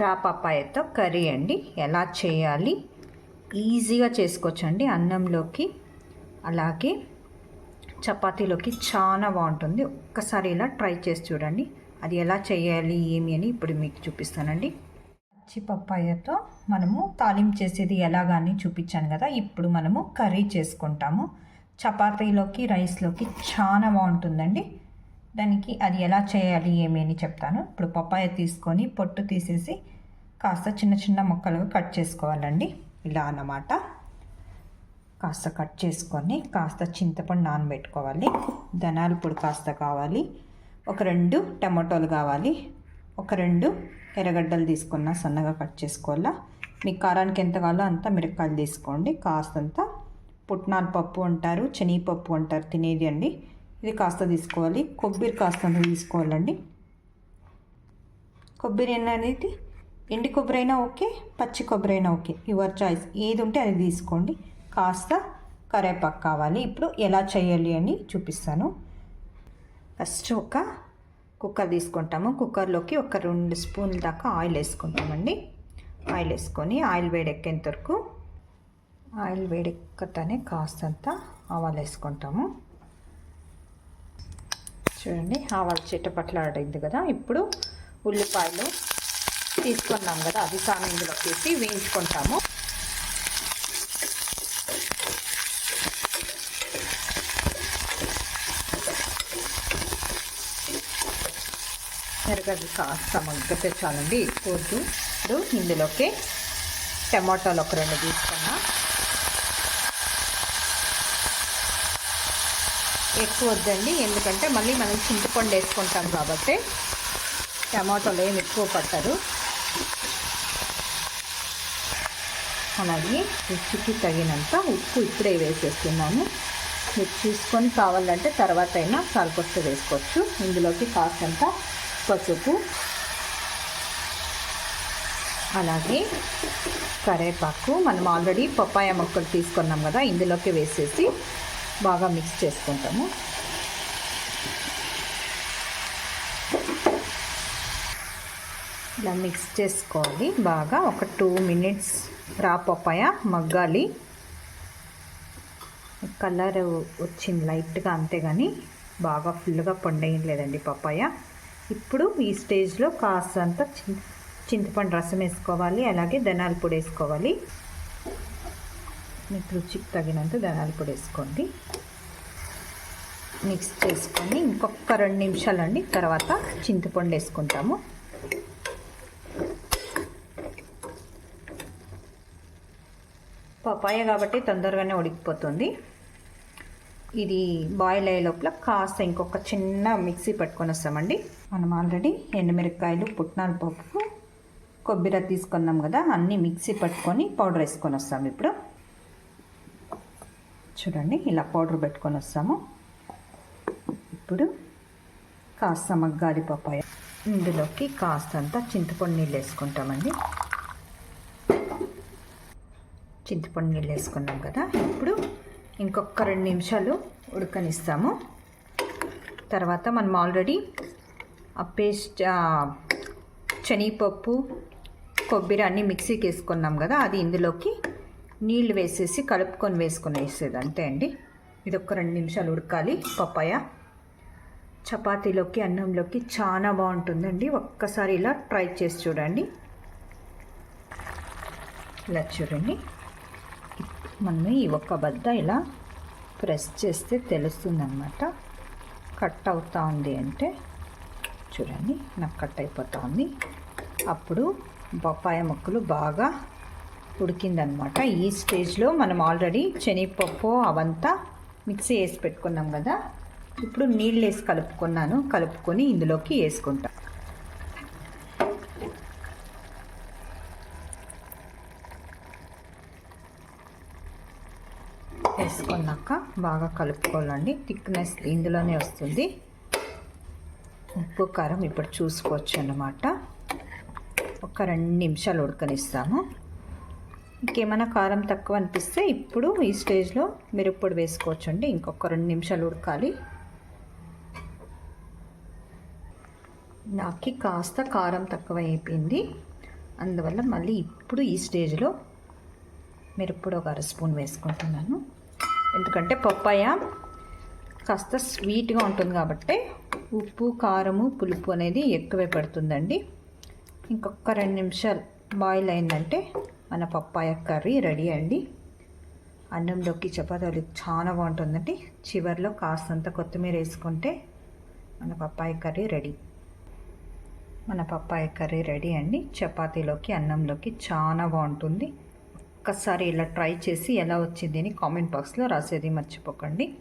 రా పప్పాయతో కర్రీ అండి. ఎలా చేయాలి? ఈజీగా చేసుకోవచ్చండి అన్నంలోకి. అలాగే చపాతీలోకి చాలా బాగుంటుంది. ఒక్కసారి ఇలా ట్రై చేసి చూడండి. అది ఎలా చేయాలి ఏమి అని ఇప్పుడు మీకు చూపిస్తానండి. పచ్చి పప్పాయతో మనము తాలింపు చేసేది ఎలాగాని చూపించాను కదా ఇప్పుడు మనము కర్రీ చేసుకుంటాము. చపాతీలోకి రైస్లోకి చాలా బాగుంటుందండి. దానికి అది ఎలా చేయాలి ఏమి అని చెప్తాను. ఇప్పుడు పప్పాయ తీసుకొని పొట్టు తీసేసి కాస్త చిన్న చిన్న ముక్కలుగా కట్ చేసుకోవాలండి. ఇలా అన్నమాట. కాస్త కట్ చేసుకొని కాస్త చింతపండు నానబెట్టుకోవాలి. ధనాలు పొడి కాస్త కావాలి. ఒక రెండు టమాటోలు కావాలి. ఒక రెండు ఎర్రగడ్డలు తీసుకున్న సన్నగా కట్ చేసుకోవాలా. మీ కారానికి ఎంత కావాలో అంత మిరపకాయలు తీసుకోండి. కాస్తంత పుట్నాల పప్పు అంటారు శనగపప్పు అంటారు తినేది అండి ఇది కాస్త తీసుకోవాలి. కొబ్బరి కాస్తంత తీసుకోవాలండి. కొబ్బరి అనేది? ఎండి కొబ్బరి అయినా ఓకే పచ్చి కొబ్బరి అయినా ఓకే. Your choice. ఏది ఉంటే అది తీసుకోండి. కాస్త కరేపాకు కావాలి. ఇప్పుడు ఎలా చేయాలి అని చూపిస్తాను. ఫస్ట్ ఒక కుక్కర్ తీసుకుంటాము. కుక్కర్లోకి ఒక రెండు స్పూన్ల దాకా ఆయిల్ వేసుకుంటామండి. ఆయిల్ వేసుకొని ఆయిల్ వేడెక్కేంత వరకు ఆయిల్ వేడెక్కతానే కాస్తంత ఆవాలు వేసుకుంటాము. చూడండి ఆవాలు చిట్టపట్లాడింది కదా. ఇప్పుడు ఉల్లిపాయలు తీసుకున్నాం కదా అది సామె ఇందులో వేసి వేయించుకుంటాము. ఎరగడ్డ కాస్త మగ్గితే చాలండి ఎక్కువ ఇప్పుడు ఇందులోకి టమాటాలు ఒక రెండు తీసుకున్నా. ఎక్కువ వద్దండి. ఎందుకంటే మళ్ళీ మనం చింతపండు వేసుకుంటాం కాబట్టి టమాటాలు ఏమి ఎక్కువ పట్టరు. అలాగే రుచికి తగినంత ఉప్పు ఇప్పుడే వేసేస్తున్నాను మీరు చూసుకొని కావాలంటే తర్వాత అయినా సరికొస్తే వేసుకోవచ్చు. ఇందులోకి కాస్తంత పసుపు అలాగే కరేపాకు. మనం ఆల్రెడీ పప్పాయ మొక్కలు తీసుకున్నాం కదా ఇందులోకి వేసేసి బాగా మిక్స్ చేసుకుంటాము. ఇలా మిక్స్ చేసుకోవాలి. బాగా ఒక టూ మినిట్స్ రా పపాయ మగ్గాలి. కలర్ వచ్చింది లైట్గా అంతే కానీ బాగా ఫుల్గా పండేయం లేదండి పప్పాయ ఇప్పుడు ఈ స్టేజ్లో కాస్తంత చింతపండు రసం వేసుకోవాలి. అలాగే ధనాల పొడి వేసుకోవాలి. మీకు రుచికి తగినంత ధనాలు పొడి వేసుకోండి. మిక్స్ చేసుకొని ఇంకొక రెండు నిమిషాలు అండి తర్వాత చింతపండు వేసుకుంటాము. పపాయ కాబట్టి తొందరగానే ఉడికిపోతుంది. ఇది బాయిల్ అయ్యే లోపల కాస్త ఇంకొక చిన్న మిక్సీ పట్టుకొని వస్తామండి. మనం ఆల్రెడీ ఎండుమిరపకాయలు పుట్నాల పప్పు కొబ్బరి తీసుకున్నాం కదా అన్నీ మిక్సీ పట్టుకొని పౌడర్ వేసుకొని వస్తాము ఇప్పుడు. చూడండి ఇలా పౌడర్ పెట్టుకొని వస్తాము. ఇప్పుడు కాస్త మగ్గాలి పప్పాయ. ఇందులోకి కాస్తంత చింతపండు నీళ్ళు వేసుకుంటామండి. చింతపండు నీళ్ళు వేసుకున్నాం కదా ఇప్పుడు ఇంకొక రెండు నిమిషాలు ఉడకనిస్తాము. తర్వాత మనం ఆల్రెడీ ఆ పేస్ట్ శనగపప్పు కొబ్బరి అన్నీ మిక్సీకి వేసుకున్నాం కదా అది ఇందులోకి నీళ్ళు వేసేసి కలుపుకొని వేసుకొని వేసేది అంతే అండి. ఇది ఒక రెండు నిమిషాలు ఉడకాలి. పప్పాయ. చపాతీలోకి అన్నంలోకి చాలా బాగుంటుందండి. ఒక్కసారి ఇలా ట్రై చేసి చూడండి. ఇలా చూడండి. మనం ఈ ఒక్క బద్ద ఇలా ప్రెస్ చేస్తే తెలుస్తుందన్నమాట. కట్ అవుతా ఉంది అంటే చూడండి నాకు కట్ అయిపోతా ఉంది. అప్పుడు బొప్పాయ ముక్కలు బాగా ఉడికిందనమాట. ఈ స్టేజ్లో మనం ఆల్రెడీ శనగపప్పు అవంతా మిక్సీ వేసి పెట్టుకున్నాం కదా. ఇప్పుడు నీళ్ళు వేసి కలుపుకున్నాను. కలుపుకొని ఇందులోకి వేసుకుంటా. వేసుకున్నాక బాగా కలుపుకోవాలండి. థిక్నెస్ ఇందులోనే వస్తుంది. ఉప్పు కారం ఇప్పుడు చూసుకోవచ్చు అన్నమాట. ఒక రెండు నిమిషాలు ఉడకనిస్తాము ఇంకేమైనా కారం తక్కువ అనిపిస్తే ఇప్పుడు ఈ స్టేజ్లో మిరప్పొడి వేసుకోవచ్చు అండి ఇంకొక రెండు నిమిషాలు ఉడకాలి. నాకు కాస్త కారం తక్కువ అయిపోయింది అందువల్ల మళ్ళీ ఇప్పుడు ఈ స్టేజ్లో మిరప్పొడి ఒక అర స్పూన్ వేసుకుంటున్నాను. ఎందుకంటే పప్పాయ కాస్త స్వీట్గా ఉంటుంది కాబట్టి ఉప్పు కారము పులుపు అనేది ఎక్కువే పడుతుందండి. ఇంకొక రెండు నిమిషాలు బాయిల్ అయిందంటే మన పప్పాయ కర్రీ రెడీ అండి. అన్నంలోకి చపాతీలు చాలా బాగుంటుందండి. చివరిలో కాస్తంత కొత్తిమీర వేసుకుంటే మన పప్పాయ కర్రీ రెడీ. మన పప్పాయ కర్రీ రెడీ అండి. చపాతీలోకి అన్నంలోకి చాలా బాగుంటుంది. ఒక్కసారి ఇలా ట్రై చేసి ఎలా వచ్చింది అని కామెంట్ బాక్స్లో రాసేది మర్చిపోకండి.